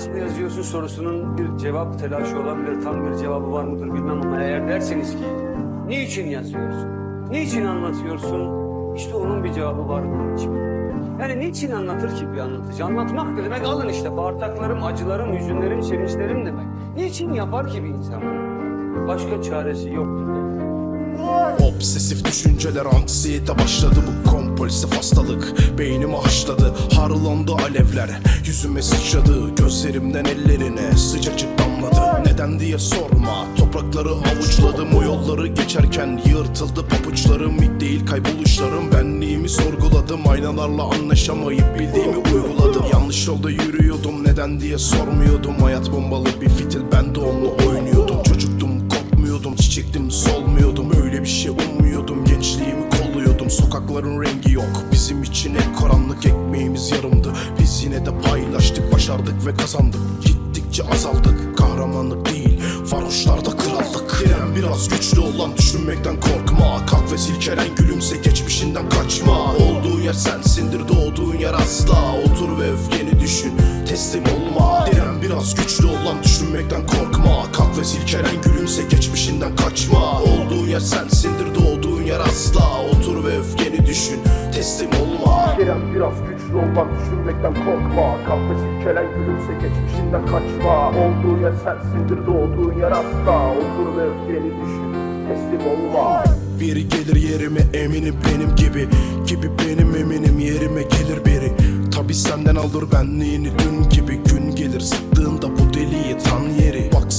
nasıl yazıyorsun sorusunun bir cevap telaşı olan bir tam bir cevabı var mıdır bilmem ama eğer derseniz ki niçin yazıyorsun? Niçin anlatıyorsun? İşte onun bir cevabı var bunun. Yani niçin anlatır ki bir anlatıcı? Anlatmak da demek alın işte bağırtaklarım, acılarım, hüzünlerim, sevinçlerim demek. Niçin yapar ki bir insan bunu? Başka çaresi yoktur. Obsesif düşünceler anksiyete başladı bu kompulsif hastalık Beynimi haşladı harlandı alevler Yüzüme sıçradı gözlerimden ellerine sıcacık damladı. Neden diye sorma toprakları avuçladım O yolları geçerken yırtıldı papuçlarım ilk değil kayboluşlarım. Benliğimi sorguladım aynalarla anlaşamayıp bildiğimi uyguladım. Yanlış yolda yürüyordum neden diye sormuyordum. Hayat bombalı bir fitil ben de onunla oynuyordum. Çocuktum korkmuyordum çiçektim solmuyordum başardık ve kazandık. Gittikçe azaldık. Kahramanlık değil varoşlarda krallık. Diren biraz güçlü olan düşünmekten korkma. Kalk ve silkelen gülümse geçmişinden kaçma. Olduğu yer sensindir doğduğun yer asla. Otur ve öfkeni düşün teslim olma. Diren biraz güçlü olan düşünmekten korkma. Kalk ve silkelen gülümse geçmişinden kaçma. Olduğun yer sensindir doğduğun yer asla. Otur ve öfkeni düşün teslim olma Diren biraz güçlü olmak düşünmekten korkma. Kalk ve silkelen gülümse geçmişinden kaçma. Olduğu yer sensindir doğduğun yer asla. Otur ve öfkeni düşün teslim olma. Biri gelir yerime eminim benim gibi. Gibi benim eminim yerime gelir biri. Tabi senden alır benliğini dün gibi. Gün gelir sıktığında bu deliği tan yeri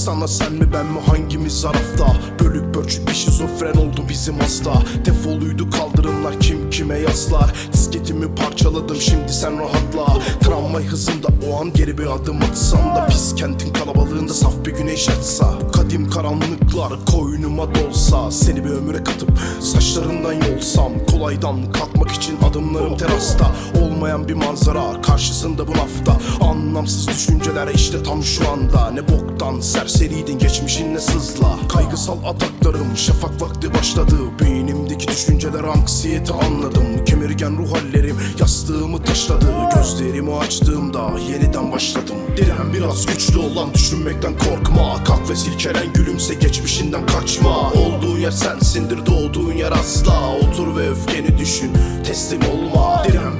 Baksana sen mi ben mi hangimiz zarafta? Bölük pörçük bir şizofren oldu bizim hasta. Defoluydu kaldırımlar kim kime yaslar? Disketimi parçaladım şimdi sen rahatla. Tramvay hızında o an geri bir adım atsam da Pis kentin kalabalığında saf bir güneş açsa. Kadim karanlıklar koynuma dolsa Seni bir ömüre katıp saçlarından yolsam. Kolaydan kalkmak için adımlarım terasta. Olmayan bir manzara karşısında bu hafta Anlamsız düşünceler işte tam şu anda. Ne boktan serseriydin geçmişinle sızla. Kaygısal ataklarım şafak vakti başladı. Beynimdeki düşünceler anksiyete anladım. Kemirgen ruh hallerim yastığımı taşladı. Gözlerimi açtığımda yeniden başladım. Diren biraz güçlü olan düşünmekten korkma. Kalk ve silkelen gülümse geçmişinden kaçma. Olduğu yer sensindir doğduğun yer asla. Otur ve öfkeni düşün teslim olma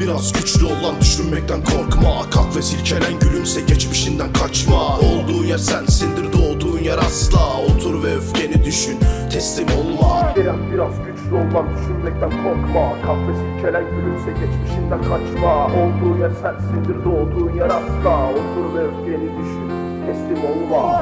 biraz güçlü olan düşünmekten korkma. Kalk ve silkelen gülümse geçmişinden kaçma. Olduğu yer sensindir doğduğun yer asla. Otur ve öfkeni düşün teslim olma. Diren biraz güçlü olmak düşünmekten korkma. Kalk ve silkelen gülümse geçmişinden kaçma. Olduğu yer sensindir doğduğun yer asla. Otur ve öfkeni düşün teslim olma